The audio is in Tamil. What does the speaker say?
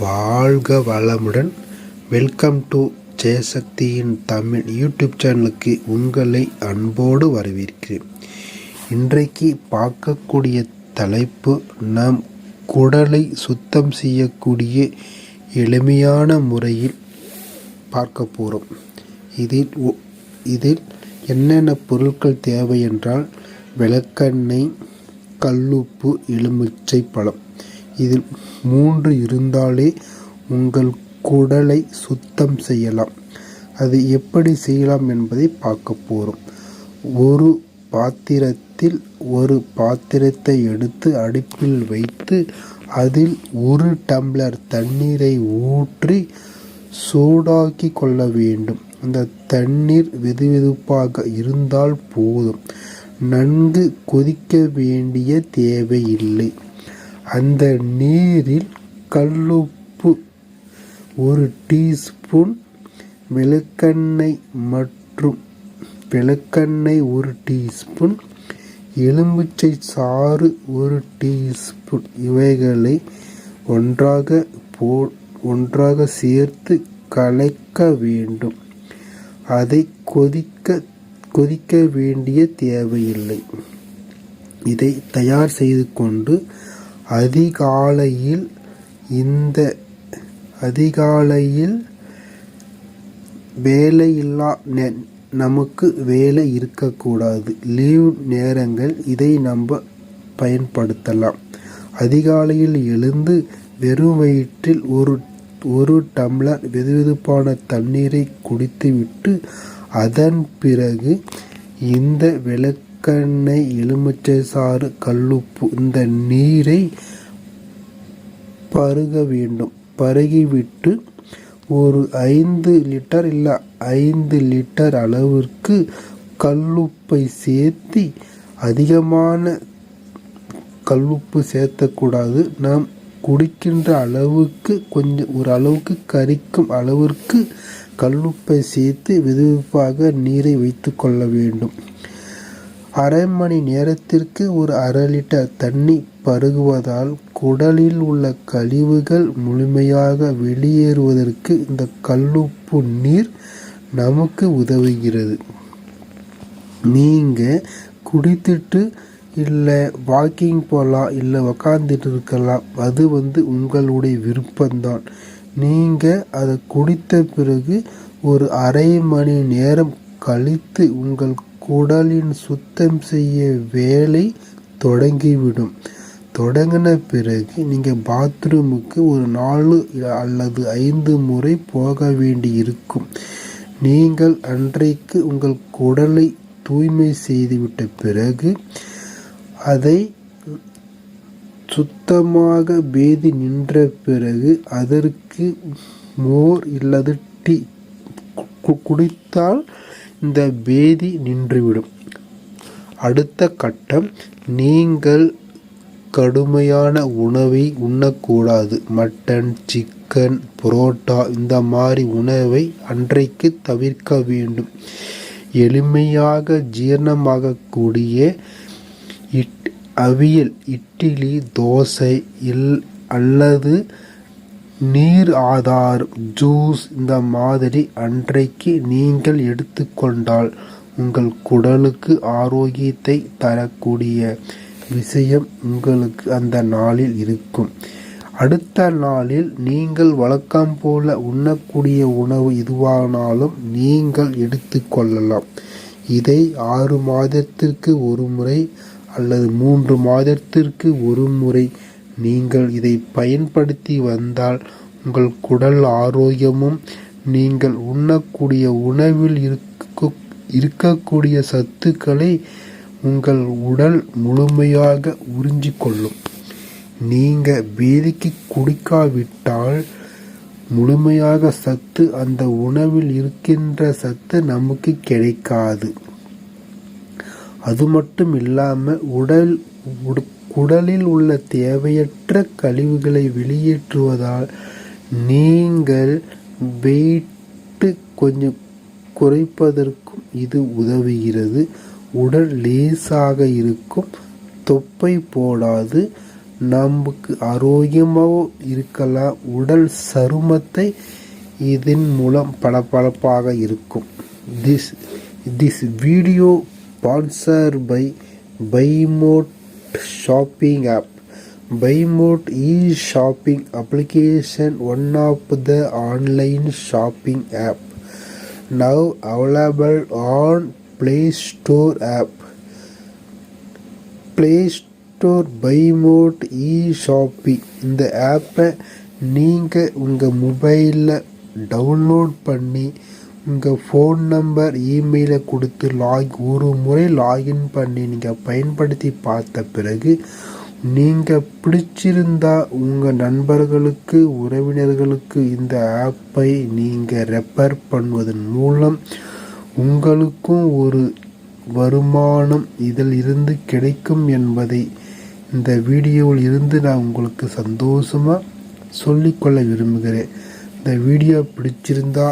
வாழ்க வளமுடன். வெல்கம் டு ஜெயசக்தியின் தமிழ் யூடியூப் சேனலுக்கு உங்களை அன்போடு வரவேற்கிறேன். இன்றைக்கு பார்க்கக்கூடிய தலைப்பு நம் குடலை சுத்தம் செய்யக்கூடிய எளிமையான முறையில் பார்க்க போகிறோம் இதில் ஒ- இதில் என்னென்ன பொருட்கள் தேவை என்றால் விளக்கெண்ணெய் கல்லுப்பு எலுமிச்சை பழம். இதில் மூன்று இருந்தாலே உங்கள் குடலை சுத்தம் செய்யலாம். அது எப்படி செய்யலாம் என்பதை பார்க்க போகிறோம் ஒரு பாத்திரத்தில் ஒரு பாத்திரத்தை எடுத்து அடுப்பில் வைத்து அதில் ஒரு டம்ளர் தண்ணீரை ஊற்றி சூடாக்கி கொள்ள வேண்டும். அந்த தண்ணீர் வெதுவெதுப்பாக இருந்தால் போதும். நன்கு கொதிக்க வேண்டிய தேவையில்லை. அந்த நீரில் கல்லுப்பு ஒரு டீஸ்பூன் விளக்கெண்ணெய் மற்றும் விளக்கெண்ணெய் ஒரு டீஸ்பூன் எலுமிச்சை சாறு ஒரு டீஸ்பூன் இவைகளை ஒன்றாக போ ஒன்றாக சேர்த்து கலக்க வேண்டும். அதை கொதிக்க கொதிக்க வேண்டிய தேவையில்லை. இதை தயார் செய்து கொண்டு அதிகாலையில் இந்த அதிகாலையில் வேலையில்லா நே நமக்கு வேலை இருக்கக்கூடாது. லீவ் நேரங்கள் இதை நம்ம பயன்படுத்தலாம். அதிகாலையில் எழுந்து வெறும் வயிற்றில் ஒரு ஒரு டம்ளர் வெதுவெதுப்பான தண்ணீரை குடித்துவிட்டு அதன் பிறகு இந்த விளக்கெண்ணெய் எலுமிச்சை சாறு கல்லுப்பு இந்த நீரை பருக வேண்டும். பருகிவிட்டு ஒரு ஐந்து லிட்டர் இல்லை ஐந்து லிட்டர் அளவிற்கு கல்லுப்பை சேர்த்து அதிகமான கல்லுப்பு சேர்த்தக்கூடாது. நாம் குடிக்கின்ற அளவுக்கு கொஞ்சம் ஒரு அளவுக்கு கரிக்கும் அளவிற்கு கல்லுப்பை சேர்த்து வெதுவெதுப்பாக நீரை வைத்து கொள்ள வேண்டும். அரை மணி நேரத்திற்கு ஒரு அரை லிட்டர் தண்ணி பருகுவதால் குடலில் உள்ள கழிவுகள் முழுமையாக வெளியேறுவதற்கு இந்த கல்லுப்பு நீர் நமக்கு உதவுகிறது. நீங்கள் குடித்துட்டு இல்லை வாக்கிங் போகலாம் இல்லை உக்காந்துட்டு இருக்கலாம் அது வந்து உங்களுடைய விருப்பம்தான். நீங்கள் அதை குடித்த பிறகு ஒரு அரை மணி நேரம் கழித்து உங்கள் குடலின் சுத்தம் செய்ய வேலை தொடங்கிவிடும். தொடங்கின பிறகு நீங்கள் பாத்ரூமுக்கு ஒரு நாலு அல்லது ஐந்து முறை போக வேண்டி இருக்கும் நீங்கள் அன்றைக்கு உங்கள் குடலை தூய்மை செய்துவிட்ட பிறகு அதை சுத்தமாக பேதி நின்ற பிறகு அதற்கு மோர் இல்லது டீ கு- குடித்தால் இந்த பேதி நின்றுவிடும். அடுத்த கட்டம் நீங்கள் கடுமையான உணவை உண்ணக்கூடாது. மட்டன் சிக்கன் புரோட்டா இந்த மாதிரி உணவை அன்றைக்கு தவிர்க்க வேண்டும். எளிமையாக ஜீரணமாகக்கூடிய இட் அவியல் இட்லி தோசை இல் அல்லது நீர் ஆதாரம் ஜூஸ் இந்த மாதிரி அன்றைக்கு நீங்கள் எடுத்துக்கொண்டால் உங்கள் குடலுக்கு ஆரோக்கியத்தை தரக்கூடிய விஷயம் உங்களுக்கு அந்த நாளில் இருக்கும். அடுத்த நாளில் நீங்கள் வழக்கம் போல உண்ணக்கூடிய உணவு எதுவானாலும் நீங்கள் எடுத்துக்கொள்ளலாம் இதை ஆறு மாதத்திற்கு ஒரு முறை அல்லது மூன்று மாதத்திற்கு ஒரு முறை நீங்கள் இதை பயன்படுத்தி வந்தால் உங்கள் குடல் ஆரோக்கியமும் நீங்கள் உண்ணக்கூடிய உணவில் இருக்க இருக்கக்கூடிய சத்துக்களை உங்கள் உடல் முழுமையாக உறிஞ்சிக்கொள்ளும். நீங்கள் வேதிக்கு குடிக்காவிட்டால் முழுமையாக சத்து அந்த உணவில் இருக்கின்ற சத்து நமக்கு கிடைக்காது. அது மட்டும் இல்லாமல் உடல் உடு- குடலில் உள்ள தேவையற்ற கழிவுகளை வெளியேற்றுவதால் நீங்கள் வெயிட்டு கொஞ்சம் குறைப்பதற்கும் இது உதவுகிறது. உடல் லேசாக இருக்கும். தொப்பை போடாது. நமக்கு ஆரோக்கியமாகவும் இருக்கலாம். உடல் சருமத்தை இதன் மூலம் பளபளப்பாக இருக்கும். This this video sponsor by Buymode shopping app Buymode e-shopping application one of the online shopping app now available on Play Store app. Play Store Buymode e-shopping இந்த ஆப்பை நீங்கள் உங்கள் மொபைலில் டவுன்லோட் பண்ணி உங்கள் ஃபோன் நம்பர் இமெயிலை கொடுத்து லாக் ஒரு முறை லாகின் பண்ணி நீங்கள் பயன்படுத்தி பார்த்த பிறகு நீங்கள் பிடிச்சிருந்தா உங்கள் நண்பர்களுக்கு உறவினர்களுக்கு இந்த ஆப்பை நீங்கள் ரெஃபர் பண்ணுவதன் மூலம் உங்களுக்கும் ஒரு வருமானம் இதில் இருந்து கிடைக்கும் என்பதை இந்த வீடியோவில் இருந்து நான் உங்களுக்கு சந்தோஷமாக சொல்லிக்கொள்ள விரும்புகிறேன். இந்த வீடியோ பிடிச்சிருந்தா